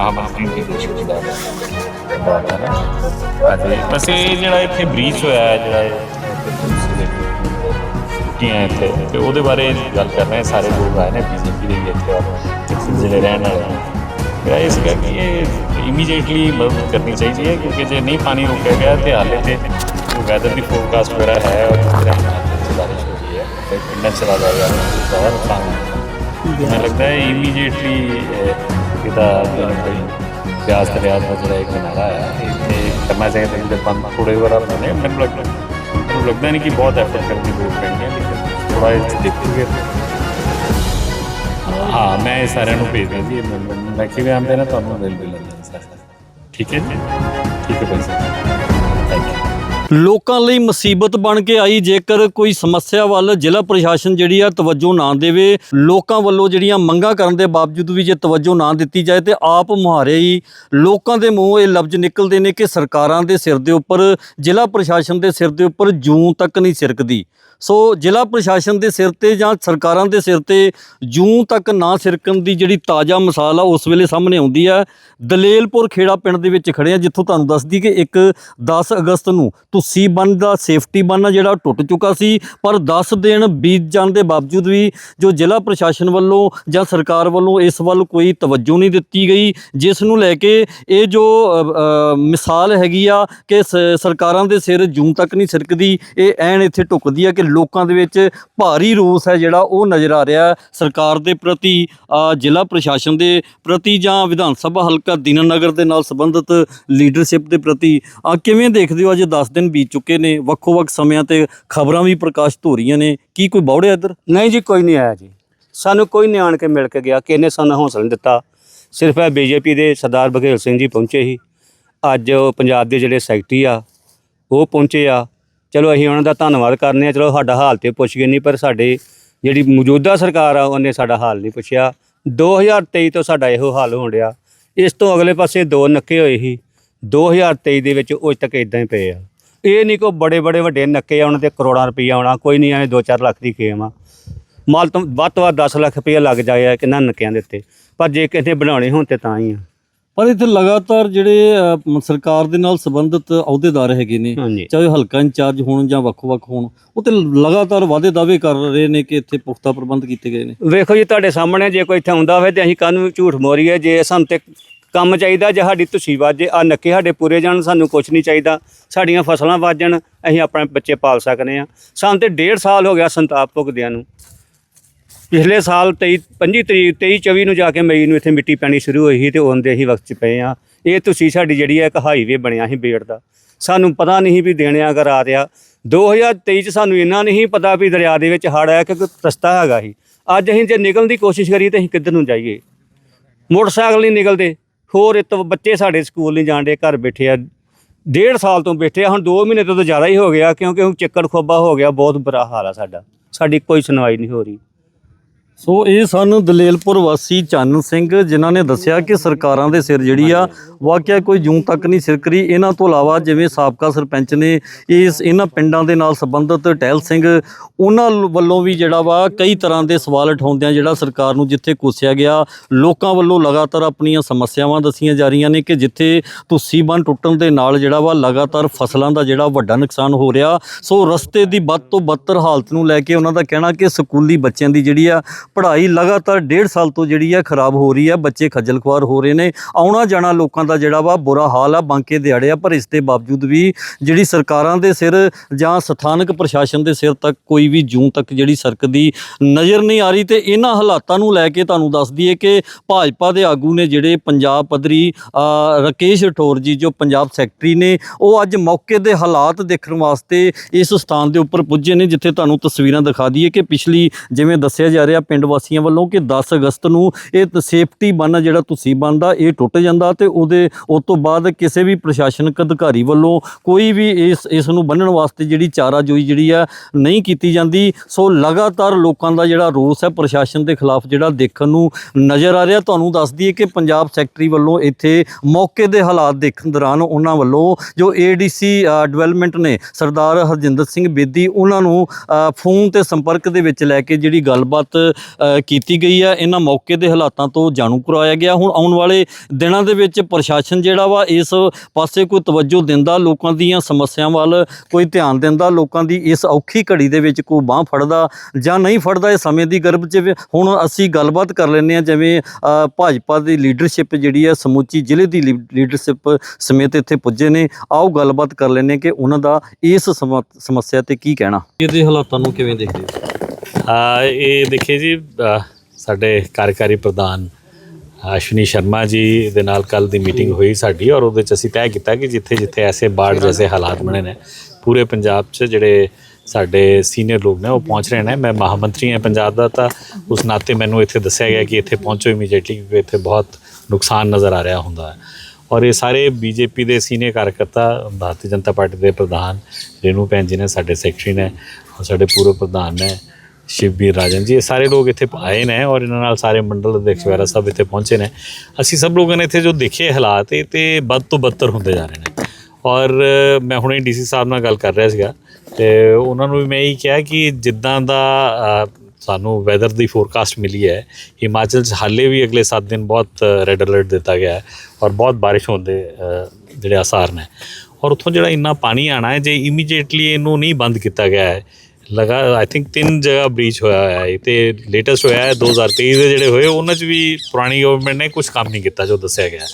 ਆਮ ਆਦਮੀ ਇਹ ਜਿਹੜਾ ਇੱਥੇ ਬ੍ਰੀਚ ਹੋਇਆ ਹੈ, ਜਿਹੜਾ ਇਹ ਟੁੱਟੀਆਂ ਇੱਥੇ, ਤੇ ਉਹਦੇ ਬਾਰੇ ਗੱਲ ਕਰ ਰਹੇ ਹਾਂ, ਸਾਰੇ ਲੋਕ ਆਏ ਨੇ ਬੀਜੇਪੀ ਦੇ ਵੀ ਇੱਥੇ ਔਰ ਜਿਹੜੇ ਰਹਿਣ ਵਾਲੇ ਨੇ ਮੇਰਾ ਇਸ ਕਰਕੇ ਇਹ ਇਮੀਡੀਏਟਲੀ ਮਦਦ ਕਰਨੀ ਚਾਹੀਦੀ ਹੈ, ਕਿਉਂਕਿ ਜੇ ਨਹੀਂ ਪਾਣੀ ਰੁਕਿਆ ਗਿਆ, ਤੇ ਹਾਲੇ ਤੇ ਵੈਦਰ ਦੀ ਫੋਰਕਾਸਟ ਵਗੈਰਾ ਹੈ, ਔਰ ਜਿਹੜਾ ਬਾਰਿਸ਼ ਹੋ ਰਹੀ ਹੈ, ਤੇ ਪਿੰਡਾਂ ਚਲਾ ਜਾਏਗਾ ਬਹੁਤ ਨੁਕਸਾਨ ਹੋਏਗਾ। ਮੈਨੂੰ ਲੱਗਦਾ ਹੈ ਇਮੀਡੀਏਟਲੀ ਇਹਦਾ ਜਿਹੜਾ ਕੋਈ ਪਿਆਸ ਦਰਿਆ ਦਾ ਜਿਹੜਾ ਇੱਕ ਕਿਨਾਰਾ ਹੈ, ਇਹ ਕਰਨਾ ਚਾਹੀਦਾ ਕਿ ਬੰਦ ਥੋੜੇ ਵਾਰ ਬਣੇ ਮੈਨੂੰ ਲੱਗਦਾ ਮੈਨੂੰ ਲੱਗਦਾ ਨਹੀਂ ਕਿ ਬਹੁਤ ਐਫਰਟ ਕਰਨ ਦੀ ਲੋੜ ਪੈਣੀ ਹੈ, ਲੇਕਿਨ ਥੋੜਾ ਜਿਹਾ ਦੇਖੂਗੇ ਹਾਂ, ਮੈਂ ਇਹ ਸਾਰਿਆਂ ਨੂੰ ਭੇਜਦਾ ਜੀ ਮੈਨੂੰ ਮੈਂ- ਮੈਂ ਕਿਵੇਂ ਆਉਂਦੇ ਨਾ, ਤੁਹਾਨੂੰ ਮਿਲ ਮਿਲ ਲੈਂਦੇ ਸਰ ਠੀਕ ਹੈ ਜੀ? ਠੀਕ ਹੈ ਭਾਈ ਸਾਹਿਬ। ਥੈਂਕ ਯੂ ਲੋਕਾਂ ਲਈ ਮੁਸੀਬਤ ਬਣ ਕੇ ਆਈ। ਜੇਕਰ ਕੋਈ ਸਮੱਸਿਆ ਵੱਲ ਜ਼ਿਲ੍ਹਾ ਪ੍ਰਸ਼ਾਸਨ ਜਿਹੜੀ ਆ ਤਵੱਜੋ ਨਾ ਦੇਵੇ, ਲੋਕਾਂ ਵੱਲੋਂ ਜਿਹੜੀਆਂ ਮੰਗਾਂ ਕਰਨ ਦੇ ਬਾਵਜੂਦ ਵੀ ਜੇ ਤਵੱਜੋ ਨਾ ਦਿੱਤੀ ਜਾਏ ਤੇ ਆਪ ਮੁਹਾਰੇ ਹੀ ਲੋਕਾਂ ਦੇ ਮੂੰਹ ਇਹ ਲਫ਼ਜ਼ ਨਿਕਲਦੇ ਨੇ ਕਿ ਸਰਕਾਰਾਂ ਦੇ ਸਿਰ ਦੇ ਉੱਪਰ, ਜ਼ਿਲ੍ਹਾ ਪ੍ਰਸ਼ਾਸਨ ਦੇ ਸਿਰ ਦੇ ਉੱਪਰ ਜੂੰ ਤੱਕ ਨਹੀਂ ਸਿਰਕਦੀ। ਸੋ ਜ਼ਿਲ੍ਹਾ ਪ੍ਰਸ਼ਾਸਨ ਦੇ ਸਿਰ ਤੇ ਜਾਂ ਸਰਕਾਰਾਂ ਦੇ ਸਿਰ ਤੇ ਜੂੰ ਤੱਕ ਨਾ ਸਿਰਕਣ ਦੀ ਜਿਹੜੀ ਤਾਜ਼ਾ ਮਿਸਾਲ ਆ, ਉਸ ਵੇਲੇ ਸਾਹਮਣੇ ਆਉਂਦੀ ਆ। ਦਲੇਲਪੁਰ ਖੇੜਾ ਪਿੰਡ ਦੇ ਵਿੱਚ ਖੜੇ ਆ, ਜਿੱਥੋਂ ਤੁਹਾਨੂੰ ਦੱਸਦੀ ਕਿ ਇੱਕ 10 ਅਗਸਤ ਨੂੰ ਤੁਸੀਂ ਬੰਨ ਦਾ ਸੇਫਟੀ ਬੰਨ ਜਿਹੜਾ ਟੁੱਟ ਚੁੱਕਾ ਸੀ, ਪਰ 10 ਦਿਨ ਬੀਤ ਜਾਣ ਦੇ ਬਾਵਜੂਦ ਵੀ ਜੋ ਜ਼ਿਲ੍ਹਾ ਪ੍ਰਸ਼ਾਸਨ ਵੱਲੋਂ ਜਾਂ ਸਰਕਾਰ ਵੱਲੋਂ ਇਸ ਵੱਲ ਕੋਈ ਤਵੱਜੋ ਨਹੀਂ ਦਿੱਤੀ ਗਈ, ਜਿਸ ਨੂੰ ਲੈ ਕੇ ਇਹ ਜੋ ਮਿਸਾਲ ਹੈਗੀ ਆ ਕਿ ਸ- ਸਰਕਾਰਾਂ ਦੇ ਸਿਰ ਜੂੰ ਤੱਕ ਨਹੀਂ ਸਿਰਕਦੀ, ਇਹ ਐਨ ਇੱਥੇ ਟੁੱਕਦੀ ਆ ਕਿ ਲੋਕਾਂ ਦੇ ਵਿੱਚ ਭਾਰੀ ਰੋਸ ਹੈ ਜਿਹੜਾ ਉਹ ਨਜ਼ਰ ਆ ਰਿਹਾ ਸਰਕਾਰ ਦੇ ਪ੍ਰਤੀ ਜ਼ਿਲ੍ਹਾ ਪ੍ਰਸ਼ਾਸਨ ਦੇ ਪ੍ਰਤੀ ਜਾਂ ਵਿਧਾਨ ਸਭਾ ਹਲਕਾ ਦੀਨਾਨਗਰ ਦੇ ਨਾਲ ਸੰਬੰਧਿਤ ਲੀਡਰਸ਼ਿਪ ਦੇ ਪ੍ਰਤੀ। ਕਿਵੇਂ ਦੇਖਦੇ ਹੋ ਅੱਜ 10 ਦਿਨ ਬੀਤ ਚੁੱਕੇ ਨੇ, ਵੱਖੋ-ਵੱਖ ਸਮਿਆਂ ਤੇ ਖਬਰਾਂ ਵੀ ਪ੍ਰਕਾਸ਼ਿਤ ਹੋ ਰਹੀਆਂ ਨੇ। ਕੀ ਕੋਈ ਬੌੜਿਆ ਇੱਧਰ? ਨਹੀਂ ਜੀ, ਕੋਈ ਨਹੀਂ ਆਇਆ ਜੀ। ਸਾਨੂੰ ਕੋਈ ਨਹੀਂ ਆਣ ਕੇ ਮਿਲ ਕੇ ਗਿਆ ਕਿ ਇਹਨੇ ਸਾਨੂੰ ਹੌਸਲਾ ਨਹੀਂ ਦਿੱਤਾ। ਸਿਰਫ ਇਹ ਬੀਜੇਪੀ ਦੇ ਸਰਦਾਰ ਬਘੇਲ ਸਿੰਘ ਜੀ ਪਹੁੰਚੇ ਸੀ। ਅੱਜ ਉਹ ਪੰਜਾਬ ਦੇ ਜਿਹੜੇ ਸੈਕਟਰੀ ਆ, ਉਹ ਪਹੁੰਚੇ ਆ। ਚਲੋ, ਅਸੀਂ ਉਹਨਾਂ ਦਾ ਧੰਨਵਾਦ ਕਰਨੇ ਆ। ਚਲੋ, ਸਾਡਾ ਹਾਲ ਤੇ ਪੁੱਛ ਗਏ ਨਹੀਂ, ਪਰ ਸਾਡੇ ਜਿਹੜੀ ਮੌਜੂਦਾ ਸਰਕਾਰ ਆ, ਉਹਨੇ ਸਾਡਾ ਹਾਲ ਨਹੀਂ ਪੁੱਛਿਆ। 2023 ਤੋਂ ਸਾਡਾ ਇਹੋ ਹਾਲ ਹੋਣ ਡਿਆ। ਇਸ ਤੋਂ ਅਗਲੇ ਪਾਸੇ ਦੋ ਨੱਕੇ ਹੋਏ ਸੀ। 2023 ਦੇ ਵਿੱਚ ਉਹ ਤੱਕ ਇਦਾਂ ਹੀ ਪਏ ਆ। ਇਹ ਨਹੀਂ ਕੋ ਬੜੇ ਬੜੇ ਵੱਡੇ ਨੱਕੇ ਆ ਉਹਨਾਂ ਤੇ ਕਰੋੜਾਂ ਰੁਪਈਆ ਆਉਣਾ ਕੋਈ ਨਹੀਂ ਐਵੇਂ 2-4 ਲੱਖ ਦੀ ਖੇਮ ਆ। ਮਾਲ ਤੋਂ ਵੱਧ ਤੋਂ ਵੱਧ 10 ਲੱਖ ਰੁਪਈਆ ਲੱਗ ਜਾਇਆ ਕਿੰਨਾ ਨੱਕਿਆਂ ਦੇ ਉੱਤੇ। ਪਰ ਜੇ ਕਿਸੇ ਬਣਾਉਣੇ ਹੋਣ ਤੇ ਤਾਂ ਹੀ ਆ। ਪਰ ਇੱਥੇ ਲਗਾਤਾਰ ਜਿਹੜੇ ਸਰਕਾਰ ਦੇ ਨਾਲ ਸੰਬੰਧਿਤ ਅਹੁਦੇਦਾਰ ਹੈਗੇ ਨੇ ਹਾਂਜੀ। ਚਾਹੇ ਹਲਕਾ ਇੰਚਾਰਜ ਹੋਣ ਜਾਂ ਵੱਖ-ਵੱਖ ਹੋਣ ਉਹ ਤੇ ਲਗਾਤਾਰ ਵਾਅਦੇ ਦਾਅਵੇ ਕਰ ਰਹੇ ਨੇ ਕਿ ਇੱਥੇ ਪੁਖਤਾ ਪ੍ਰਬੰਧ ਕੀਤੇ ਗਏ ਨੇ। ਵੇਖੋ ਜੀ ਤੁਹਾਡੇ ਸਾਹਮਣੇ ਜੇ ਕੋਈ ਇੱਥੇ ਆਉਂਦਾ ਹੋਵੇ ਤੇ ਅਸੀਂ ਕਾਹਨੂੰ ਝੂਠ ਮੋਰੀਏ ਜੇ ਸਾਨੂੰ ਤੇ ਕੰਮ ਚਾਹੀਦਾ ਜੇ ਸਾਡੀ ਤੁਸੀਂ ਵਾਜੇ ਆ ਨੱਕੇ ਸਾਡੇ ਪੂਰੇ ਜਾਣ, ਸਾਨੂੰ ਕੁਝ ਨਹੀਂ ਚਾਹੀਦਾ। ਸਾਡੀਆਂ ਫਸਲਾਂ ਵਾਜਣ, ਅਸੀਂ ਆਪਣੇ ਬੱਚੇ ਪਾਲ ਸਕਨੇ ਆ। ਸਾਨੂੰ ਤੇ ਡੇਢ ਸਾਲ ਹੋ ਗਿਆ ਸੰਤਾਪ ਭੁਗਦਿਆਂ ਨੂੰ। ਪਿਛਲੇ ਸਾਲ 23 25 ਤਰੀਕ 23 24 ਨੂੰ ਜਾ ਕੇ ਮਈ ਨੂੰ ਇੱਥੇ ਮਿੱਟੀ ਪੈਣੀ ਸ਼ੁਰੂ ਹੋਈ ਸੀ ਤੇ ਉਹਦੇ ਹੀ ਵਕਤ 'ਚ ਪਏ ਆ। ਇਹ ਤੁਸੀਂ ਸਾਡੀ ਜਿਹੜੀ ਹੈ ਇੱਕ ਹਾਈਵੇ ਬਣਿਆ ਸੀ ਬੇੜ ਦਾ। ਸਾਨੂੰ ਪਤਾ ਨਹੀਂ ਵੀ ਦੇਣਿਆ ਅਗਰ ਆ ਰਿਹਾ। 2023 ਚ ਸਾਨੂੰ ਇੰਨਾ ਨਹੀਂ ਪਤਾ ਵੀ ਦਰਿਆ ਦੇ ਵਿੱਚ ਹੜ ਆਇਆ ਕਿ ਕੋਈ ਰਸਤਾ ਹੈਗਾ ਸੀ। ਅੱਜ ਅਸੀਂ ਜੇ ਨਿਕਲਣ ਦੀ ਕੋਸ਼ਿਸ਼ ਕਰੀਏ ਤਾਂ ਅਸੀਂ ਕਿੱਧਰ ਨੂੰ ਜਾਈਏ? ਮੋਟਰਸਾਈਕਲ ਨਹੀਂ ਨਿਕਲਦੇ। ਹੋਰ ਇਹ ਤੋਂ ਬੱਚੇ ਸਾਡੇ ਸਕੂਲ ਨਹੀਂ ਜਾਣ ਜਾਂਦੇ ਘਰ ਬੈਠੇ ਆ। ਡੇਢ ਸਾਲ ਤੋਂ ਬੈਠੇ ਆ, ਹੁਣ 2 ਮਹੀਨੇ ਤੋਂ ਤਾਂ ਜ਼ਿਆਦਾ ਹੀ ਹੋ ਗਿਆ, ਕਿਉਂਕਿ ਹੁਣ ਚੱਕੜ ਖੋਬਾ ਹੋ ਗਿਆ, ਬਹੁਤ ਬੁਰਾ ਹਾਲ ਆ ਸਾਡਾ। ਸਾਡੀ ਕੋਈ ਸੁਣਵਾਈ ਨਹੀਂ ਹੋ ਰਹੀ। ਸੋ ਇਹ ਸਨ ਦਲੇਲਪੁਰ ਵਾਸੀ ਚੰਨ ਸਿੰਘ, ਜਿਨ੍ਹਾਂ ਨੇ ਦੱਸਿਆ ਕਿ ਸਰਕਾਰਾਂ ਦੇ ਸਿਰ ਜਿਹੜੀ ਆ, ਵਾਕਿਆ ਕੋਈ ਜੂੰ ਤੱਕ ਨਹੀਂ ਸਿਰਕਰੀ। ਇਹਨਾਂ ਤੋਂ ਇਲਾਵਾ ਜਿਵੇਂ ਸਾਬਕਾ ਸਰਪੰਚ ਨੇ ਇਸ ਇਹਨਾਂ ਪਿੰਡਾਂ ਦੇ ਨਾਲ ਸੰਬੰਧਿਤ ਟਹਿਲ ਸਿੰਘ, ਉਹਨਾਂ ਵੱਲੋਂ ਵੀ ਜਿਹੜਾ ਵਾ, ਕਈ ਤਰ੍ਹਾਂ ਦੇ ਸਵਾਲ ਉਠਾਉਂਦਿਆਂ ਜਿਹੜਾ ਸਰਕਾਰ ਨੂੰ ਜਿੱਥੇ ਕੋਸਿਆ ਗਿਆ, ਲੋਕਾਂ ਵੱਲੋਂ ਲਗਾਤਾਰ ਆਪਣੀਆਂ ਸਮੱਸਿਆਵਾਂ ਦੱਸੀਆਂ ਜਾ ਰਹੀਆਂ ਨੇ ਕਿ ਜਿੱਥੇ ਤੁਸੀਂ ਬੰਨ ਟੁੱਟਣ ਦੇ ਨਾਲ ਜਿਹੜਾ ਵਾ, ਲਗਾਤਾਰ ਫਸਲਾਂ ਦਾ ਜਿਹੜਾ ਵੱਡਾ ਨੁਕਸਾਨ ਹੋ ਰਿਹਾ। ਸੋ ਰਸਤੇ ਦੀ ਵੱਧ ਤੋਂ ਬੱਤਰ ਹਾਲਤ ਨੂੰ ਲੈ ਕੇ ਉਹਨਾਂ ਦਾ ਕਹਿਣਾ ਕਿ ਸਕੂਲੀ ਬੱਚਿਆਂ ਦੀ ਜਿਹੜੀ ਆ ਪੜ੍ਹਾਈ ਲਗਾਤਾਰ ਡੇਢ ਸਾਲ ਤੋਂ ਜਿਹੜੀ ਆ ਖਰਾਬ ਹੋ ਰਹੀ ਹੈ ਬੱਚੇ ਖੱਜਲ ਖੁਆਰ ਹੋ ਰਹੇ ਨੇ ਆਉਣਾ ਜਾਣਾ ਲੋਕਾਂ ਦਾ ਜਿਹੜਾ ਵਾ ਬੁਰਾ ਹਾਲ ਆ ਬਾਂਕੇ ਦਿਹਾੜੇ ਆ ਪਰ ਇਸ ਦੇ ਬਾਵਜੂਦ ਵੀ ਜਿਹੜੀ ਸਰਕਾਰਾਂ ਦੇ ਸਿਰ ਜਾਂ ਸਥਾਨਕ ਪ੍ਰਸ਼ਾਸਨ ਦੇ ਸਿਰ ਤੱਕ ਕੋਈ ਵੀ ਜੂੰ ਤੱਕ ਜਿਹੜੀ ਸਰਕਦੀ ਨਜ਼ਰ ਨਹੀਂ ਆ ਰਹੀ ਤੇ ਇਹਨਾਂ ਹਾਲਾਤਾਂ ਨੂੰ ਲੈ ਕੇ ਤੁਹਾਨੂੰ ਦੱਸ ਦਈਏ ਕਿ ਭਾਜਪਾ ਦੇ ਆਗੂ ਨੇ ਜਿਹੜੇ ਪੰਜਾਬ ਪੱਧਰੀ ਅ, ਰਕੇਸ਼ ਠੌਰ ਜੀ ਜੋ ਪੰਜਾਬ ਸੈਕਟਰੀ ਨੇ ਉਹ ਅੱਜ ਮੌਕੇ ਦੇ ਹਾਲਾਤ ਦੇਖਣ ਵਾਸਤੇ ਇਸ ਸਥਾਨ ਦੇ ਉੱਪਰ ਪੁੱਜੇ ਨੇ ਜਿੱਥੇ ਤੁਹਾਨੂੰ ਤਸਵੀਰਾਂ ਦਿਖਾ ਦਈਏ ਕਿ ਪਿਛਲੀ ਜਿਵੇਂ ਦੱਸਿਆ ਜਾ ਰਿਹਾ ਪਿੰਡ ਪਿੰਡ ਵਾਸੀਆਂ ਵੱਲੋਂ ਕਿ 10 ਅਗਸਤ ਨੂੰ ਇਹ ਸੇਫਟੀ ਬੰਨ ਜਿਹੜਾ ਤੁਸੀਂ ਬੰਦਾ ਇਹ ਟੁੱਟ ਜਾਂਦਾ ਤੇ ਉਹਦੇ, ਉਸ ਤੋਂ ਬਾਅਦ ਕਿਸੇ ਵੀ ਪ੍ਰਸ਼ਾਸਨਿਕ ਅਧਿਕਾਰੀ ਵੱਲੋਂ ਕੋਈ ਵੀ ਇਸ ਇਸ ਨੂੰ ਬੰਨਣ ਵਾਸਤੇ ਜਿਹੜੀ ਚਾਰਾਜੋਈ ਜਿਹੜੀ ਆ ਨਹੀਂ ਕੀਤੀ ਜਾਂਦੀ। ਸੋ ਲਗਾਤਾਰ ਲੋਕਾਂ ਦਾ ਜਿਹੜਾ ਰੋਸ ਹੈ ਪ੍ਰਸ਼ਾਸਨ ਦੇ ਖਿਲਾਫ ਜਿਹੜਾ ਦੇਖਣ ਨੂੰ ਨਜ਼ਰ ਆ ਰਿਹਾ। ਤੁਹਾਨੂੰ ਦੱਸ ਦਈਏ ਕਿ ਪੰਜਾਬ ਸੈਕਟਰੀ ਵੱਲੋਂ ਇੱਥੇ ਮੌਕੇ ਦੇ ਹਾਲਾਤ ਦੇਖਣ ਦੌਰਾਨ ਉਹਨਾਂ ਵੱਲੋਂ ਜੋ ਏਡੀਸੀ ਡਿਵੈਲਪਮੈਂਟ ਨੇ ਸਰਦਾਰ ਹਰਜਿੰਦਰ ਸਿੰਘ ਬੇਦੀ, ਉਹਨਾਂ ਨੂੰ ਫੋਨ ਤੇ ਸੰਪਰਕ ਦੇ ਵਿੱਚ ਲੈ ਕੇ ਜਿਹੜੀ ਗੱਲਬਾਤ ਕੀਤੀ ਗਈ ਹੈ। ਇਹਨਾਂ ਮੌਕੇ ਦੇ ਹਾਲਾਤਾਂ ਤੋਂ ਜਾਣੂ ਕਰਵਾਇਆ ਗਿਆ। ਹੁਣ ਆਉਣ ਵਾਲੇ ਦਿਨਾਂ ਦੇ ਵਿੱਚ ਪ੍ਰਸ਼ਾਸਨ ਜਿਹੜਾ ਵਾ, ਇਸ ਪਾਸੇ ਕੋਈ ਤਵੱਜੋ ਦਿੰਦਾ ਲੋਕਾਂ ਦੀਆਂ ਸਮੱਸਿਆਵਾਂ ਵੱਲ, ਕੋਈ ਧਿਆਨ ਦਿੰਦਾ ਲੋਕਾਂ ਦੀ ਇਸ ਔਖੀ ਘੜੀ ਦੇ ਵਿੱਚ ਕੋਈ ਬਾਹ ਫੜਦਾ ਜਾਂ ਨਹੀਂ ਫੜਦਾ, ਇਹ ਸਮੇਂ ਦੀ ਗਰਭ 'ਚ ਹੁਣ ਅਸੀਂ ਗੱਲਬਾਤ ਕਰ ਲੈਂਦੇ ਹਾਂ। ਜਿਵੇਂ ਭਾਜਪਾ ਦੀ ਲੀਡਰਸ਼ਿਪ ਜਿਹੜੀ ਹੈ, ਸਮੁੱਚੀ ਜ਼ਿਲ੍ਹੇ ਦੀ ਲੀ- ਲੀਡਰਸ਼ਿਪ ਸਮੇਤ ਇੱਥੇ ਪੁੱਜੇ ਨੇ। ਆਓ ਗੱਲਬਾਤ ਕਰ ਲੈਂਦੇ ਹਾਂ ਕਿ ਉਹਨਾਂ ਦਾ ਇਸ ਸਮੱਸਿਆ ਤੇ ਕੀ ਕਹਿਣਾ। ਇਹਦੇ ਹਾਲਾਤਾਂ ਨੂੰ ਕਿਵੇਂ ਦੇਖਦੇ ਹੋ? ਇਹ ਦੇਖਿਏ ਜੀ ਸਾਡੇ ਕਾਰਜਕਾਰੀ ਪ੍ਰਧਾਨ ਅਸ਼ਵਨੀ ਸ਼ਰਮਾ ਜੀ ਦੇ ਨਾਲ ਕੱਲ ਦੀ ਮੀਟਿੰਗ ਹੋਈ ਸਾਡੀ ਔਰ ਉਹਦੇ ਚ ਅਸੀਂ ਤੈਅ ਕੀਤਾ ਕਿ ਜਿੱਥੇ ਜਿੱਥੇ ਐਸੇ ਬਾੜ ਜੈਸੇ ਹਾਲਾਤ ਬਣੇ ਨੇ, ਪੂਰੇ ਪੰਜਾਬ 'ਚ ਜਿਹੜੇ ਸਾਡੇ ਸੀਨੀਅਰ ਲੋਕ ਨੇ ਉਹ ਪਹੁੰਚ ਰਹੇ ਨੇ। ਮੈਂ ਮਹਾਮੰਤਰੀ ਹਾਂ ਪੰਜਾਬ ਦਾ ਤਾਂ ਉਸ ਨਾਤੇ ਮੈਨੂੰ ਇੱਥੇ ਦੱਸਿਆ ਗਿਆ ਕਿ ਇੱਥੇ ਪਹੁੰਚੋ ਇਮੀਡੀਏਟਲੀ ਕਿਉਂਕਿ ਇੱਥੇ ਬਹੁਤ ਨੁਕਸਾਨ ਨਜ਼ਰ ਆ ਰਿਹਾ ਹੁੰਦਾ ਹੈ। ਔਰ ਇਹ ਸਾਰੇ ਬੀਜੇਪੀ ਦੇ ਸੀਨੀਅਰ ਕਾਰਜਕਰਤਾ, ਭਾਰਤੀ ਜਨਤਾ ਪਾਰਟੀ ਦੇ ਪ੍ਰਧਾਨ ਰੇਨੂ ਭੈਣ ਜੀ ਨੇ, ਸਾਡੇ ਸੈਕਟਰੀ ਨੇ, ਔਰ ਸਾਡੇ ਪੂਰਵ ਪ੍ਰਧਾਨ ਨੇ ਸ਼ਿਵਬੀਰ ਰਾਜਨ ਜੀ, ਇਹ ਸਾਰੇ ਲੋਕ ਇੱਥੇ ਆਏ ਨੇ ਔਰ ਇਹਨਾਂ ਨਾਲ ਸਾਰੇ ਮੰਡਲ ਅਧਿਕਸ਼ ਵਗੈਰਾ ਸਭ ਇੱਥੇ ਪਹੁੰਚੇ ਨੇ। ਅਸੀਂ ਸਭ ਲੋਕਾਂ ਨੇ ਇੱਥੇ ਜੋ ਦੇਖੇ ਹਾਲਾਤ, ਇਹ ਤੇ ਵੱਧ ਤੋਂ ਬੱਤਰ ਹੁੰਦੇ ਜਾ ਰਹੇ ਨੇ। ਔਰ ਮੈਂ ਹੁਣੇ ਡੀਸੀ ਸਾਹਿਬ ਨਾਲ ਗੱਲ ਕਰ ਰਿਹਾ ਸੀਗਾ ਤੇ ਉਹਨਾਂ ਨੂੰ ਵੀ ਮੈਂ ਇਹੀ ਕਿਹਾ ਕਿ ਜਿੱਦਾਂ ਦਾ ਸਾਨੂੰ ਵੈਦਰ ਦੀ ਫੋਰਕਾਸਟ ਮਿਲੀ ਹੈ, ਹਿਮਾਚਲ 'ਚ ਹਾਲੇ ਵੀ ਅਗਲੇ 7 ਦਿਨ ਬਹੁਤ ਰੈੱਡ ਅਲਰਟ ਦਿੱਤਾ ਗਿਆ ਹੈ ਔਰ ਬਹੁਤ ਬਾਰਿਸ਼ ਹੋਣ ਦੇ ਜਿਹੜੇ ਆਸਾਰ ਨੇ। ਔਰ ਉੱਥੋਂ ਜਿਹੜਾ ਇੰਨਾ ਪਾਣੀ ਆਣਾ ਹੈ, ਜੇ ਇਮੀਡੀਏਟਲੀ ਇਹਨੂੰ ਨਹੀਂ ਬੰਦ ਕੀਤਾ ਗਿਆ ਹੈ ਲਗਾ ਆਈ ਥਿੰਕ ਤਿੰਨ ਜਗ੍ਹਾ ਬ੍ਰੀਚ ਹੋਇਆ ਹੋਇਆ ਹੈ। ਤੇ ਲੇਟੈਸਟ ਹੋਇਆ ਹੈ 2023 ਦੇ ਜਿਹੜੇ ਹੋਏ, ਉਹਨਾਂ 'ਚ ਵੀ ਪੁਰਾਣੀ ਗਵਰਨਮੈਂਟ ਨੇ ਕੁਝ ਕੰਮ ਨਹੀਂ ਕੀਤਾ ਜੋ ਦੱਸਿਆ ਗਿਆ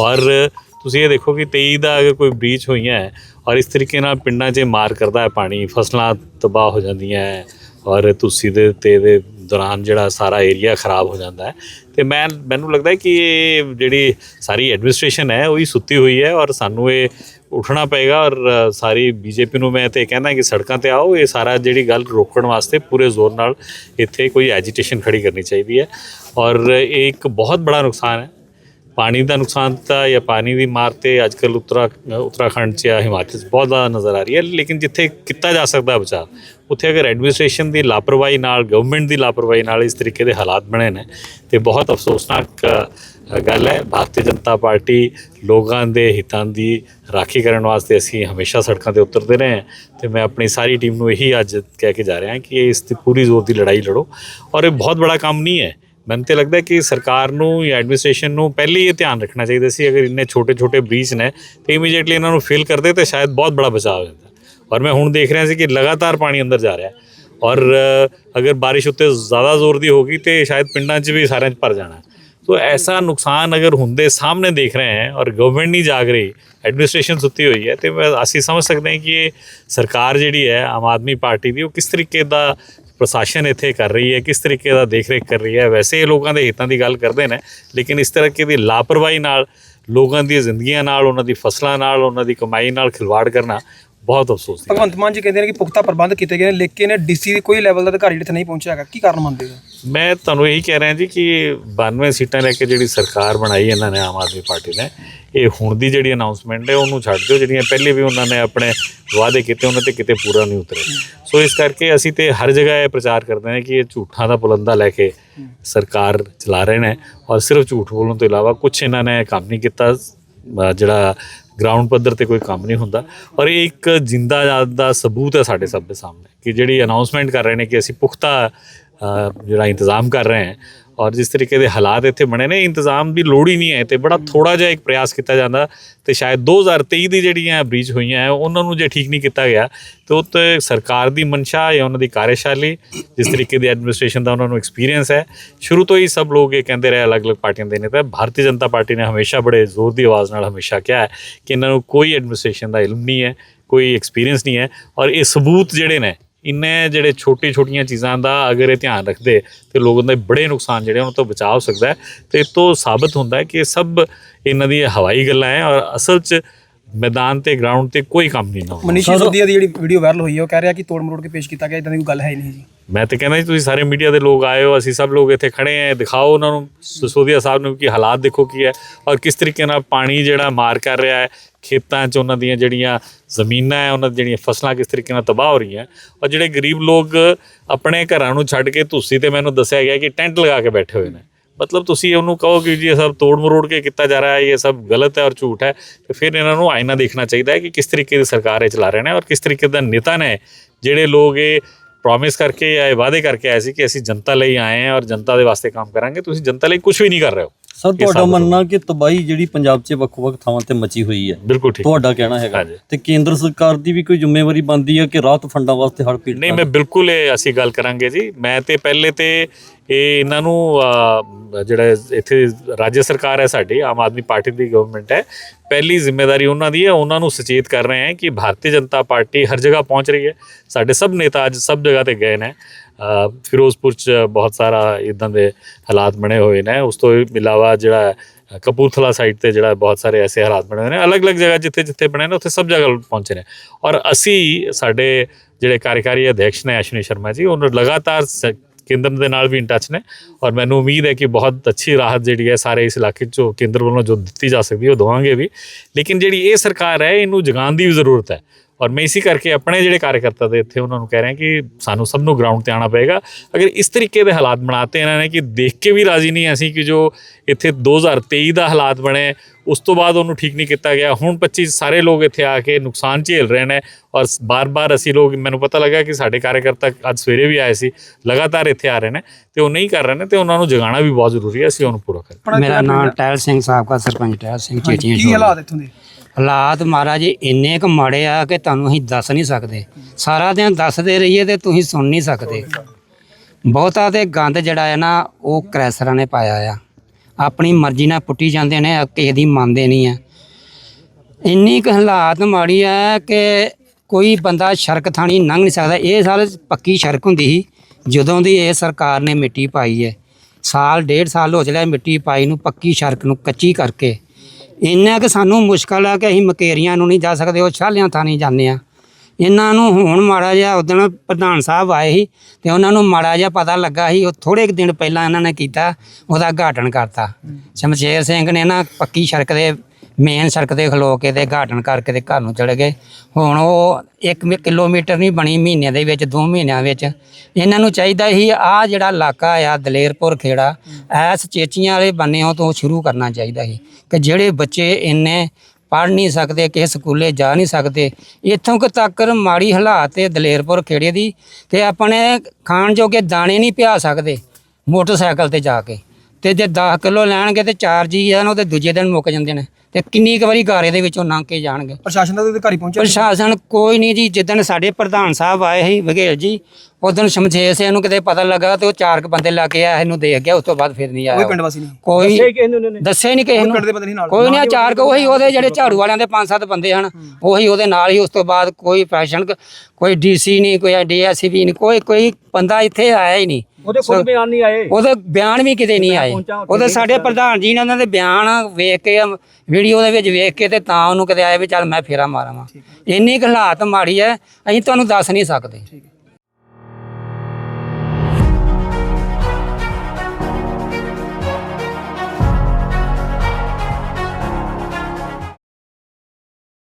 ਔਰ ਤੁਸੀਂ ਇਹ ਦੇਖੋ ਕਿ 23 ਦਾ ਅਗਰ ਕੋਈ ਬ੍ਰੀਚ ਹੋਈਆਂ ਹੈ ਔਰ ਇਸ ਤਰੀਕੇ ਨਾਲ ਪਿੰਡਾਂ 'ਚ ਮਾਰ ਕਰਦਾ ਹੈ ਪਾਣੀ, ਫਸਲਾਂ ਤਬਾਹ ਹੋ ਜਾਂਦੀਆਂ ਹੈ ਔਰ ਤੁਸੀਂ ਦੇ ਤੇ ਦੇ ਦੌਰਾਨ ਜਿਹੜਾ ਸਾਰਾ ਏਰੀਆ ਖਰਾਬ ਹੋ ਜਾਂਦਾ ਹੈ। ਤੇ ਮੈਂ, ਮੈਨੂੰ ਲੱਗਦਾ ਹੈ ਕਿ ਇਹ ਜਿਹੜੀ ਸਾਰੀ ਐਡਮਿਨਿਸਟ੍ਰੇਸ਼ਨ ਹੈ, ਉਹ ਹੀ ਸੁੱਤੀ ਹੋਈ ਹੈ ਔਰ ਸਾਨੂੰ ਇਹ ਉੱਠਣਾ ਪਏਗਾ ਔਰ ਅ, ਸਾਰੀ ਬੀਜੇਪੀ ਨੂੰ ਮੈਂ ਤੇ ਕਹਿੰਦਾ ਕਿ ਸੜਕਾਂ ਤੇ ਆਓ ਇਹ ਸਾਰਾ ਜਿਹੜੀ ਗੱਲ ਰੋਕਣ ਵਾਸਤੇ ਪੂਰੇ ਜ਼ੋਰ ਨਾਲ ਇੱਥੇ ਕੋਈ ਐਜੀਟੇਸ਼ਨ ਖੜੀ ਕਰਨੀ ਚਾਹੀਦੀ ਹੈ। ਔਰ ਇਹ ਇੱਕ ਬਹੁਤ ਬੜਾ ਨੁਕਸਾਨ ਹੈ। ਪਾਣੀ ਦਾ ਨੁਕਸਾਨ ਤਾਂ ਜਾਂ ਪਾਣੀ ਦੀ ਮਾਰ ਤੇ ਅੱਜ ਅੱਜਕੱਲ ਉੱਤਰਾ, ਉੱਤਰਾਖੰਡ 'ਚ ਜਾਂ ਹਿਮਾਚਲ 'ਚ ਬਹੁਤ ਜ਼ਿਆਦਾ ਨਜ਼ਰ ਆ ਰਹੀ ਹੈ। ਲੇਕਿਨ ਜਿੱਥੇ ਕੀਤਾ ਜਾ ਸਕਦਾ ਬਚਾਅ, ਉੱਥੇ ਅਗਰ ਐਡਮਿਨਿਸਟ੍ਰੇਸ਼ਨ ਦੀ ਲਾਪਰਵਾਹੀ ਨਾਲ ਗਵਰਨਮੈਂਟ ਦੀ ਲਾਪਰਵਾਹੀ ਨਾਲ ਇਸ ਤਰੀਕੇ ਦੇ ਹਾਲਾਤ ਬਣੇ ਨੇ, ਤੇ ਬਹੁਤ ਅਫਸੋਸਨਾਕ ਗੱਲ ਹੈ। ਭਾਰਤੀ ਜਨਤਾ ਪਾਰਟੀ ਲੋਕਾਂ ਦੇ ਹਿੱਤਾਂ ਦੀ ਰਾਖੀ ਕਰਨ ਵਾਸਤੇ ਅਸੀਂ ਹਮੇਸ਼ਾ ਸੜਕਾਂ ਤੇ ਉਤਰਦੇ ਰਹੇ ਹਾਂ ਤੇ ਮੈਂ ਆਪਣੀ ਸਾਰੀ ਟੀਮ ਨੂੰ ਇਹੀ ਅੱਜ ਕਹਿ ਕੇ ਜਾ ਰਿਹਾ ਕਿ ਇਸ ਤੇ ਪੂਰੀ ਜ਼ੋਰ ਦੀ ਲੜਾਈ ਲੜੋ। ਔਰ ਇਹ ਬਹੁਤ ਬੜਾ ਕੰਮ ਨਹੀਂ ਹੈ। ਮੈਨੂੰ ਤੇ ਲੱਗਦਾ ਕਿ ਸਰਕਾਰ ਨੂੰ ਜਾਂ ਐਡਮਿਨਿਸਟ੍ਰੇਸ਼ਨ ਨੂੰ ਪਹਿਲੇ ਹੀ ਧਿਆਨ ਰੱਖਣਾ ਚਾਹੀਦਾ ਸੀ, ਅਗਰ ਇੰਨੇ ਛੋਟੇ-ਛੋਟੇ ਬ੍ਰੀਚ ਨੇ, ਤੇ ਇਮੀਡੀਏਟਲੀ ਇਹਨਾਂ ਨੂੰ ਫਿਲ ਕਰਦੇ ਤੇ ਸ਼ਾਇਦ ਬਹੁਤ ਬੜਾ ਬਚਾਅ ਹੋ ਜਾਂਦਾ। ਔਰ ਮੈਂ ਹੁਣ ਦੇਖ ਰਿਹਾ ਸੀ ਕਿ ਲਗਾਤਾਰ ਪਾਣੀ ਅੰਦਰ ਜਾ ਰਿਹਾ ਔਰ ਅਗਰ ਬਾਰਿਸ਼ ਉੱਤੇ ਜ਼ਿਆਦਾ ਜ਼ੋਰ ਦੀ ਹੋਗੀ ਤੇ ਸ਼ਾਇਦ ਪਿੰਡਾਂ 'ਚ ਵੀ ਸਾਰਿਆਂ 'ਚ ਭਰ ਜਾਣਾ ਤੋ ਐਸਾ ਨੁਕਸਾਨ ਅਗਰ ਹੁੰਦੇ ਸਾਹਮਣੇ ਦੇਖ ਰਹੇ ਹੈ ਔਰ ਗਵਰਨਮੈਂਟ ਨਹੀਂ ਜਾਗ ਰਹੀ ਐਡਮਿਨਿਸਟ੍ਰੇਸ਼ਨ ਸੁੱਤੀ ਹੋਈ ਹੈ, ਤੇ ਅਸੀਂ ਸਮਝ ਸਕਦੇ ਹਾਂ ਕਿ ਸਰਕਾਰ ਜਿਹੜੀ ਹੈ, ਆਮ ਆਦਮੀ ਪਾਰਟੀ ਦੀ, ਉਹ ਕਿਸ ਤਰੀਕੇ ਦਾ ਪ੍ਰਸ਼ਾਸਨ ਇੱਥੇ ਕਰ ਰਹੀ ਹੈ ਕਿਸ ਤਰੀਕੇ ਦਾ ਦੇਖ ਰੇਖ ਕਰ ਰਹੀ ਹੈ ਵੈਸੇ ਇਹ ਲੋਕਾਂ ਦੇ ਹਿੱਤਾਂ ਦੀ ਗੱਲ ਕਰਦੇ ਨੇ ਲੇਕਿਨ ਇਸ ਤਰ੍ਹਾਂ ਦੀ ਲਾਪਰਵਾਹੀ ਨਾਲ ਲੋਕਾਂ ਦੀਆਂ ਜ਼ਿੰਦਗੀਆਂ ਨਾਲ ਉਹਨਾਂ ਦੀ ਫਸਲਾਂ ਨਾਲ ਉਹਨਾਂ ਦੀ ਕਮਾਈ ਨਾਲ ਖਿਲਵਾੜ ਕਰਨਾ ਬਹੁਤ ਅਫਸੋਸ ਦੀ। ਭਗਵੰਤ ਮਾਨ ਜੀ ਕਹਿੰਦੇ ਨੇ ਕਿ ਪੁਖਤਾ ਪ੍ਰਬੰਧ ਕੀਤੇ ਗਏ ਨੇ ਲੇਕਿਨ ਡੀਸੀ ਕੋਈ ਲੈਵਲ ਦਾ ਅਧਿਕਾਰੀ ਇੱਥੇ ਨਹੀਂ ਪਹੁੰਚਿਆ ਹੈਗਾ ਕੀ ਕਾਰਨ ਮੰਨਦੇ ਹੋ ਮੈਂ ਤੁਹਾਨੂੰ ਇਹੀ ਕਹਿ ਰਿਹਾ ਜੀ ਕਿ 92 ਸੀਟਾਂ ਲੈ ਕੇ ਜਿਹੜੀ ਸਰਕਾਰ ਬਣਾਈ ਇਹਨਾਂ ਨੇ ਆਮ ਆਦਮੀ ਪਾਰਟੀ ਨੇ ਇਹ ਹੁਣ ਦੀ ਜਿਹੜੀ ਅਨਾਉਂਸਮੈਂਟ ਹੈ, ਉਹਨੂੰ ਛੱਡ ਦਿਓ। ਜਿਹੜੀਆਂ ਪਹਿਲੇ ਵੀ ਉਹਨਾਂ ਨੇ ਆਪਣੇ ਵਾਅਦੇ ਕੀਤੇ, ਉਹਨਾਂ ਤੇ ਕਿਤੇ ਪੂਰਾ ਨਹੀਂ ਉਤਰੇ। ਸੋ ਇਸ ਕਰਕੇ ਅਸੀਂ ਤੇ ਹਰ ਜਗ੍ਹਾ ਇਹ ਪ੍ਰਚਾਰ ਕਰਦੇ ਹਾਂ ਕਿ ਇਹ ਝੂਠਾਂ ਦਾ ਬੁਲੰਦਾ ਲੈ ਕੇ ਸਰਕਾਰ ਚਲਾ ਰਹੇ ਨੇ। ਔਰ ਸਿਰਫ ਝੂਠ ਬੋਲਣ ਤੋਂ ਇਲਾਵਾ ਕੁਝ ਇਹਨਾਂ ਨੇ ਕੰਮ ਨਹੀਂ ਕੀਤਾ। ਜਿਹੜਾ ਗਰਾਊਂਡ ਪੱਧਰ ਤੇ ਕੋਈ ਕੰਮ ਨਹੀਂ ਹੁੰਦਾ। ਔਰ ਇਹ ਇੱਕ ਜਿੰਦਾ ਯਾਦ ਦਾ ਸਬੂਤ ਹੈ ਸਾਡੇ ਸਭ ਦੇ ਸਾਹਮਣੇ ਕਿ ਜਿਹੜੀ ਅਨਾਉਂਸਮੈਂਟ ਕਰ ਰਹੇ ਨੇ ਕਿ ਅਸੀਂ ਪੁਖਤਾ ਜਿਹੜਾ ਇੰਤਜ਼ਾਮ ਕਰ ਰਹੇ ਹਾਂ ਔਰ ਜਿਸ ਤਰੀਕੇ ਦੇ ਹਾਲਾਤ ਇੱਥੇ ਬਣੇ ਨੇ ਇੰਤਜ਼ਾਮ ਦੀ ਲੋੜ ਹੀ ਨਹੀਂ ਹੈ ਤੇ ਬੜਾ ਥੋੜਾ ਜਿਹਾ ਇੱਕ ਪ੍ਰਯਾਸ ਕੀਤਾ ਜਾਂਦਾ ਤੇ ਸ਼ਾਇਦ 2023 ਦੀ ਜਿਹੜੀਆਂ ਬ੍ਰੀਚ ਹੋਈਆਂ ਉਹਨਾਂ ਨੂੰ ਜੇ ਠੀਕ ਨਹੀਂ ਕੀਤਾ ਗਿਆ ਤੇ ਉਹ ਤੇ ਸਰਕਾਰ ਦੀ ਮਨਸ਼ਾ ਜਾਂ ਉਹਨਾਂ ਦੀ ਕਾਰਜਸ਼ਾਲੀ ਜਿਸ ਤਰੀਕੇ ਦੀ ਐਡਮਿਨਿਸਟ੍ਰੇਸ਼ਨ ਦਾ ਉਹਨਾਂ ਨੂੰ ਐਕਸਪੀਰੀਅੰਸ ਹੈ। ਸ਼ੁਰੂ ਤੋਂ ਹੀ ਸਭ ਲੋਕ ਇਹ ਕਹਿੰਦੇ ਰਹੇ ਅਲੱਗ-ਅਲੱਗ ਪਾਰਟੀਆਂ ਦੇ ਨੇਤਾ। ਭਾਰਤੀ ਜਨਤਾ ਪਾਰਟੀ ਨੇ ਹਮੇਸ਼ਾ ਬੜੇ ਜ਼ੋਰ ਦੀ ਆਵਾਜ਼ ਨਾਲ ਹਮੇਸ਼ਾ ਕਿਹਾ ਹੈ ਕਿ ਇਹਨਾਂ ਨੂੰ ਕੋਈ ਐਡਮਿਨਿਸਟ੍ਰੇਸ਼ਨ ਦਾ ਇਲਮ ਨਹੀਂ ਹੈ ਕੋਈ ਐਕਸਪੀਰੀਅੰਸ ਨਹੀਂ ਹੈ। ਔਰ ਇਹ ਸਬੂਤ ਜਿਹੜੇ ਨੇ ਇੰਨੇ ਜਿਹੜੇ ਛੋਟੀ ਛੋਟੀਆਂ ਚੀਜ਼ਾਂ ਦਾ ਅਗਰ ਇਹ ਧਿਆਨ ਰੱਖਦੇ ਤੇ ਲੋਕਾਂ ਦੇ ਬੜੇ ਨੁਕਸਾਨ ਜਿਹੜੇ ਉਹਨਾਂ ਤੋਂ ਬਚਾਅ ਹੋ ਸਕਦਾ ਹੈ ਤੇ ਇਹ ਤੋਂ ਸਾਬਤ ਹੁੰਦਾ ਹੈ ਕਿ ਇਹ ਸਭ ਇਹਨਾਂ ਦੀ ਹਵਾਈ ਗੱਲਾਂ ਹੈ ਔਰ ਅਸਲ 'ਚ ਮੈਦਾਨ ਤੇ ਗਰਾਊਂਡ ਤੇ ਕੋਈ ਕੰਮ ਨਹੀਂ ਨਾ ਹੁੰਦਾ। ਮਨੀਸ਼ ਸਿਸੋਦੀਆ ਦੀ ਜਿਹੜੀ ਵੀਡੀਓ ਵਾਇਰਲ ਹੋਈ ਹੈ ਉਹ ਕਹਿ ਰਿਹਾ ਕਿ ਤੋੜ ਮਰੋੜ ਕੇ ਪੇਸ਼ ਕੀਤਾ ਗਿਆ ਇਦਾਂ ਦੀ ਕੋਈ ਗੱਲ ਹੈ ਹੀ ਨਹੀਂ ਜੀ। ਮੈਂ ਤੇ ਕਹਿੰਦਾ ਜੀ ਤੁਸੀਂ ਸਾਰੇ ਮੀਡੀਆ ਦੇ ਲੋਕ ਆਏ ਹੋ ਅਸੀਂ ਸਭ ਲੋਕ ਇੱਥੇ ਖੜੇ ਆਂ ਦਿਖਾਓ ਉਹਨਾਂ ਨੂੰ। ਸਸੋਦੀਆ ਸਾਹਿਬ ਨੂੰ ਕਿ ਹਾਲਾਤ ਦੇਖੋ ਕੀ ਹੈ ਔਰ ਕਿਸ ਤਰੀਕੇ ਨਾਲ ਪਾਣੀ ਜਿਹੜਾ ਮਾਰ ਕਰ ਰਿਹਾ ਹੈ ਖੇਤਾਂ 'ਚ ਉਹਨਾਂ ਦੀਆਂ ਜਿਹੜੀਆਂ ਜ਼ਮੀਨਾਂ ਹੈ ਉਹਨਾਂ ਦੀਆਂ ਜਿਹੜੀਆਂ ਫਸਲਾਂ ਕਿਸ ਤਰੀਕੇ ਨਾਲ ਤਬਾਹ ਹੋ ਰਹੀਆਂ। ਔਰ ਜਿਹੜੇ ਗਰੀਬ ਲੋਕ ਆਪਣੇ ਘਰਾਂ ਨੂੰ ਛੱਡ ਕੇ ਤੁਸੀਂ ਤੇ ਮੈਨੂੰ ਦੱਸਿਆ ਗਿਆ ਕਿ ਟੈਂਟ ਲਗਾ ਕੇ ਬੈਠੇ ਹੋਏ ਨੇ। ਮਤਲਬ ਤੁਸੀਂ ਉਹਨੂੰ ਕਹੋ ਕਿ ਜੀ ਇਹ ਸਭ ਤੋੜ ਮਰੋੜ ਕੇ ਕੀਤਾ ਜਾ ਰਿਹਾ ਹੈ ਇਹ ਸਭ ਗਲਤ ਹੈ ਔਰ ਝੂਠ ਹੈ ਤੇ ਫਿਰ ਇਹਨਾਂ ਨੂੰ ਆਇਨਾ ਦੇਖਣਾ ਚਾਹੀਦਾ ਹੈ ਕਿ ਕਿਸ ਤਰੀਕੇ ਦੀ ਸਰਕਾਰ ਇਹ ਚਲਾ ਰਹੇ ਨੇ ਔਰ ਕਿਸ ਤਰੀਕੇ ਦਾ ਨੇਤਾ ਨੇ ਜਿਹੜੇ ਲੋਕ ਇਹ ਪ੍ਰੋਮਿਸ ਕਰਕੇ ਇਹ ਵਾਅਦੇ ਕਰਕੇ ਆਏ ਸੀ ਕਿ ਅਸੀਂ ਜਨਤਾ ਲਈ ਆਏ ਹਾਂ ਔਰ ਜਨਤਾ ਦੇ ਵਾਸਤੇ ਕੰਮ ਕਰਾਂਗੇ ਤੁਸੀਂ ਜਨਤਾ ਲਈ ਕੁਝ ਵੀ ਨਹੀਂ ਕਰ ਰਹੇ ਹੋ। ਸਰ ਤੁਹਾਡਾ ਮੰਨਣਾ ਕਿ ਤਬਾਹੀ ਜਿਹੜੀ ਪੰਜਾਬ 'ਚ ਵੱਖ-ਵੱਖ ਥਾਵਾਂ ਤੇ ਮਚੀ ਹੋਈ ਹੈ। ਬਿਲਕੁਲ ਠੀਕ। ਤੁਹਾਡਾ ਕਹਿਣਾ ਹੈਗਾ। ਤੇ ਕੇਂਦਰ ਸਰਕਾਰ ਦੀ ਵੀ ਕੋਈ ਜ਼ਿੰਮੇਵਾਰੀ ਬਣਦੀ ਹੈ ਕਿ ਰਾਹਤ ਫੰਡਾਂ ਵਾਸਤੇ ਹੜ੍ਹ ਪੀੜਤਾਂ ਨਹੀਂ ਮੈਂ ਬਿਲਕੁਲ ਇਹ ਅਸੀਂ ਗੱਲ ਕਰਾਂਗੇ ਜੀ। ਮੈਂ ਤੇ ਪਹਿਲੇ ਤੇ ਇਹ ਇਹਨਾਂ ਨੂੰ ਜਿਹੜਾ ਇੱਥੇ ਰਾਜ ਸਰਕਾਰ ਹੈ ਸਾਡੀ, ਆਮ ਆਦਮੀ ਪਾਰਟੀ ਦੀ ਗਵਰਨਮੈਂਟ ਹੈ, ਪਹਿਲੀ ਜ਼ਿੰਮੇਵਾਰੀ ਉਹਨਾਂ ਦੀ ਹੈ, ਉਹਨਾਂ ਨੂੰ ਸੁਚੇਤ ਕਰ ਰਹੇ ਹਾਂ ਕਿ ਭਾਰਤੀ ਜਨਤਾ ਪਾਰਟੀ ਹਰ ਜਗ੍ਹਾ ਪਹੁੰਚ ਰਹੀ ਹੈ। ਸਾਡੇ ਸਭ ਨੇਤਾ ਅੱਜ ਸਭ ਜਗ੍ਹਾ ਤੇ ਗਏ ਨੇ। ਫਿਰੋਜ਼ਪੁਰ ਚ ਬਹੁਤ ਸਾਰਾ ਇਦਾਂ ਦੇ ਹਾਲਾਤ ਬਣੇ ਹੋਏ ਨੇ। ਉਸ ਤੋਂ ਇਲਾਵਾ ਜਿਹੜਾ ਕਪੂਰਥਲਾ ਸਾਈਡ ਤੇ ਜਿਹੜਾ ਬਹੁਤ ਸਾਰੇ ਐਸੇ ਹਾਲਾਤ ਬਣੇ ਹੋਏ ਨੇ। ਅਲੱਗ-ਅਲੱਗ ਜਗ੍ਹਾ ਜਿੱਥੇ ਜਿੱਥੇ ਬਣੇ ਨੇ, ਉੱਥੇ ਸਭ ਜਗ੍ਹਾ ਪਹੁੰਚੇ ਨੇ। ਔਰ ਅਸੀਂ ਸਾਡੇ ਜਿਹੜੇ ਕਾਰਜਕਾਰੀ ਅਧਿਕਸ਼ ਨੇ ਅਸ਼ਵਨੀ ਸ਼ਰਮਾ ਜੀ ਉਹਨਾਂ ਲਗਾਤਾਰ ਸ- ਕੇਂਦਰ ਦੇ ਨਾਲ ਵੀ ਇਨ ਟੱਚ ਨੇ ਔਰ ਮੈਨੂੰ ਉਮੀਦ ਹੈ ਕਿ ਬਹੁਤ ਅੱਛੀ ਰਾਹਤ ਜਿਹੜੀ ਹੈ ਸਾਰੇ ਇਸ ਇਲਾਕੇ 'ਚੋਂ ਕੇਂਦਰ ਵੱਲੋਂ ਜੋ ਦਿੱਤੀ ਜਾ ਸਕਦੀ ਹੈ ਉਹ ਦਵਾਂਗੇ ਵੀ। ਲੇਕਿਨ ਜਿਹੜੀ ਇਹ ਸਰਕਾਰ ਹੈ, ਇਹਨੂੰ ਜਗਾਉਣ ਦੀ ਵੀ ਜ਼ਰੂਰਤ ਹੈ। ਔਰ ਮੈਂ ਇਸੇ ਕਰਕੇ ਆਪਣੇ ਜਿਹੜੇ ਕਾਰਜਕਰਤਾ ਦੇ ਇੱਥੇ ਉਹਨਾਂ ਨੂੰ ਕਹਿ ਰਿਹਾ ਕਿ ਸਾਨੂੰ ਸਭ ਨੂੰ ਗਰਾਊਂਡ ਤੇ ਆਉਣਾ ਪਏਗਾ। ਅਗਰ ਇਸ ਤਰੀਕੇ ਦੇ ਹਾਲਾਤ ਬਣਾਤੇ ਇਹਨਾਂ ਨੇ ਕਿ ਦੇਖ ਕੇ ਵੀ ਰਾਜ਼ੀ ਨਹੀਂ ਅਸੀਂ ਕਿ ਜੋ ਇੱਥੇ 2023 ਦਾ ਹਾਲਾਤ ਬਣੇ ਉਸ ਤੋਂ ਬਾਅਦ ਉਹਨੂੰ ਠੀਕ ਨਹੀਂ ਕੀਤਾ ਗਿਆ। ਹੁਣ 25 ਸਾਰੇ ਲੋਕ ਇੱਥੇ ਆ ਕੇ ਨੁਕਸਾਨ ਝੇਲ ਰਹੇ ਨੇ ਔਰ ਬਾਰ-ਬਾਰ ਅਸੀਂ ਲੋਕ ਮੈਨੂੰ ਪਤਾ ਲੱਗਾ ਕਿ ਸਾਡੇ ਕਾਰਜਕਰਤਾ ਅੱਜ ਸਵੇਰੇ ਵੀ ਆਏ ਸੀ ਲਗਾਤਾਰ ਇੱਥੇ ਆ ਰਹੇ ਨੇ ਤੇ ਉਹ ਨਹੀਂ ਕਰ ਰਹੇ ਨੇ ਤੇ ਉਹਨਾਂ ਨੂੰ ਜਗਾਉਣਾ ਵੀ ਬਹੁਤ ਜ਼ਰੂਰੀ ਹੈ ਅਸੀਂ ਉਹਨੂੰ ਪੂਰਾ ਆਪਣਾ ਮੇਰਾ ਨਾਮ ਟਹਿਲ ਸਿੰਘ ਸਾਬਕਾ ਸਰਪੰਚ ਟਹਿਲ ਸਿੰਘ ਹੈ? ਚੇਚੀਆਂ ਕੀ ਹਾਲਾਤ ਇੱਥੋਂ ਦੇ? ਹਾਲਾਤ ਮਹਾਰਾਜ ਇੰਨੇ ਕੁ ਮਾੜੇ ਆ ਕਿ ਤੁਹਾਨੂੰ ਅਸੀਂ ਦੱਸ ਨਹੀਂ ਸਕਦੇ। ਸਾਰਾ ਦਿਨ ਦੱਸਦੇ ਰਹੀਏ ਤੇ ਤੁਸੀਂ ਸੁਣ ਨਹੀਂ ਸਕਦੇ। ਬਹੁਤਾ ਤੇ ਗੰਦ ਜਿਹੜਾ ਹੈ ਨਾ, ਉਹ ਕ੍ਰੈਸਰਾਂ ਨੇ ਪਾਇਆ ਆ। ਆਪਣੀ ਮਰਜ਼ੀ ਨਾਲ ਪੁੱਟੀ ਜਾਂਦੇ ਨੇ ਕਿਸੇ ਦੀ ਮੰਨਦੇ ਨਹੀਂ ਆ। ਇੰਨੀ ਕੁ ਹਾਲਾਤ ਮਾੜੀ ਆ ਕਿ ਕੋਈ ਬੰਦਾ ਸ਼ਰਕ ਥਾਣੀ ਲੰਘ ਨਹੀਂ ਸਕਦਾ। ਇਹ ਸਾਲ ਪੱਕੀ ਸ਼ਰਕ ਹੁੰਦੀ ਸੀ, ਜਦੋਂ ਦੀ ਇਹ ਸਰਕਾਰ ਨੇ ਮਿੱਟੀ ਪਾਈ ਹੈ। ਸਾਲ, ਡੇਢ ਸਾਲ ਹੋ ਚਲਿਆ ਮਿੱਟੀ ਪਾਈ ਨੂੰ, ਪੱਕੀ ਸੜਕ ਨੂੰ ਕੱਚੀ ਕਰਕੇ। ਇੰਨਾ ਕਿ ਸਾਨੂੰ ਮੁਸ਼ਕਲ ਆ ਕਿ ਅਸੀਂ ਮਕੇਰੀਆਂ ਨੂੰ ਨਹੀਂ ਜਾ ਸਕਦੇ ਉਹ ਛਾਲਿਆਂ ਥਾਣੀ ਜਾਂਦੇ ਆ। ਇਹਨਾਂ ਨੂੰ ਹੁਣ ਮਾੜਾ ਜਿਹਾ ਉਦਣ ਪ੍ਰਧਾਨ ਸਾਹਿਬ ਆਏ ਸੀ ਤੇ ਉਹਨਾਂ ਨੂੰ ਮਾੜਾ ਜਿਹਾ ਪਤਾ ਲੱਗਾ ਸੀ ਉਹ ਥੋੜੇ ਦਿਨ ਪਹਿਲਾਂ ਇਹਨਾਂ ਨੇ ਕੀਤਾ ਉਹਦਾ ਉਦਘਾਟਨ ਕਰਤਾ। ਸ਼ਮਸ਼ੇਰ ਸਿੰਘ ਨੇ ਨਾ ਪੱਕੀ ਸੜਕ ਦੇ ਮੇਨ ਸੜਕ ਤੇ ਖਲੋ ਕੇ ਤੇ ਉਦਘਾਟਨ ਕਰਕੇ ਤੇ ਘਰ ਨੂੰ ਚਲੇ ਗਏ। ਹੁਣ ਉਹ 1 ਕਿਲੋਮੀਟਰ ਨਹੀਂ ਬਣੀ ਮਹੀਨੇ ਦੇ ਵਿੱਚ 2 ਮਹੀਨਿਆਂ ਵਿੱਚ। ਇਹਨਾਂ ਨੂੰ ਚਾਹੀਦਾ ਸੀ ਆ ਜਿਹੜਾ ਇਲਾਕਾ ਆ, ਦਲੇਰਪੁਰ ਖੇੜਾ, ਐਸ ਚੇਚੀਆਂ ਵਾਲੇ ਬੰਨਿਆਂ ਤੋਂ ਸ਼ੁਰੂ ਕਰਨਾ ਚਾਹੀਦਾ ਸੀ। ਕਿ ਜਿਹੜੇ ਬੱਚੇ ਇੰਨੇ ਪੜ੍ਹ ਨਹੀਂ ਸਕਦੇ, ਕਿਸੇ ਸਕੂਲੇ ਜਾ ਨਹੀਂ ਸਕਦੇ, ਇੱਥੋਂ ਕੁ ਤੱਕ ਮਾੜੀ ਹਾਲਾਤ ਹੈ ਦਲੇਰਪੁਰ ਖੇੜੇ ਦੀ ਕਿ ਆਪਣੇ ਖਾਣ ਜੋਗੇ ਦਾਣੇ ਨਹੀਂ ਪਿਆ ਸਕਦੇ ਮੋਟਰਸਾਈਕਲ ਤੇ ਜਾ ਕੇ। ਤੇ ਜੇ 10 ਕਿਲੋ ਲੈਣਗੇ ਤੇ ਚਾਰ ਜੀ ਆ ਨਾ ਉਹ ਤੇ ਦੂਜੇ ਦਿਨ ਮੁੱਕ ਜਾਂਦੇ ਨੇ। ਤੇ ਕਿੰਨੀ ਕੁ ਵਾਰੀ ਗਾਰੇ ਦੇ ਵਿੱਚੋਂ ਲੰਘ ਕੇ ਜਾਣਗੇ। ਪ੍ਰਸ਼ਾਸਨ ਦਾ ਤਾਂ ਅਧਿਕਾਰੀ ਪਹੁੰਚਿਆ? ਪ੍ਰਸ਼ਾਸਨ ਕੋਈ ਨਹੀਂ ਜੀ ਜਿੱਦਣ ਸਾਡੇ ਪ੍ਰਧਾਨ ਸਾਹਿਬ ਆਏ ਸੀ ਬਘੇਲ ਜੀ ਉਦੋਂ ਸ਼ਮਸ਼ੇਰ ਸਿੰਘ ਨੂੰ ਕਿਤੇ ਪਤਾ ਲੱਗਾ ਤੇ ਉਹ ਚਾਰ ਕੁ ਬੰਦੇ ਲਾ ਕੇ ਆਇਆ ਇਹਨੂੰ ਦੇਖ ਗਿਆ ਉਸ ਤੋਂ ਬਾਅਦ ਫਿਰ ਨਹੀਂ ਕੋਈ ਆਇਆ ਪਿੰਡ ਵਾਸੀ ਨਹੀਂ ਕੋਈ ਦੱਸਿਆ ਹੀ ਨਹੀਂ ਕਿਸੇ ਕੋਈ ਨੂੰ। ਕੋਈ ਨਹੀਂ ਆ ਚਾਰ ਕੁ ਉਹੀ ਉਹਦੇ ਜਿਹੜੇ ਝਾੜੂ ਵਾਲਿਆਂ ਦੇ ਪੰਜ ਸੱਤ ਬੰਦੇ ਹਨ ਉਹੀ ਉਹਦੇ ਨਾਲ ਹੀ ਉਸ ਤੋਂ ਬਾਅਦ ਕੋਈ ਪ੍ਰਸ਼ਾਸਨ ਕੋਈ ਡੀਸੀ ਨਹੀਂ ਕੋਈ ਡੀਐਸਸੀ ਵੀ ਨਹੀਂ ਕੋਈ ਕੋਈ ਬੰਦਾ ਇੱਥੇ ਆਇਆ ਹੀ ਨਹੀਂ। ਉਹਦੇ ਖੁਦ ਬਿਆਨ ਨਹੀਂ ਆਏ। ਉਹਦੇ ਬਿਆਨ ਵੀ ਕਿਤੇ ਨਹੀਂ ਆਏ। ਉਹਦੇ ਸਾਡੇ ਪ੍ਰਧਾਨ ਜੀ ਨੇ ਉਹਨਾਂ ਦੇ ਬਿਆਨ ਵੇਖ ਕੇ ਵੀਡੀਓ ਦੇ ਵਿੱਚ ਵੇਖ ਕੇ ਤੇ ਤਾਂ ਉਹਨੂੰ ਕਿਤੇ ਆਏ ਵੀ ਚੱਲ ਮੈਂ ਫੇਰਾ ਮਾਰਾਂਵਾ। ਇੰਨੀ ਕੁ ਹਾਲਾਤ ਮਾੜੀ ਹੈ ਅਸੀਂ ਤੁਹਾਨੂੰ ਦੱਸ ਨਹੀਂ ਸਕਦੇ।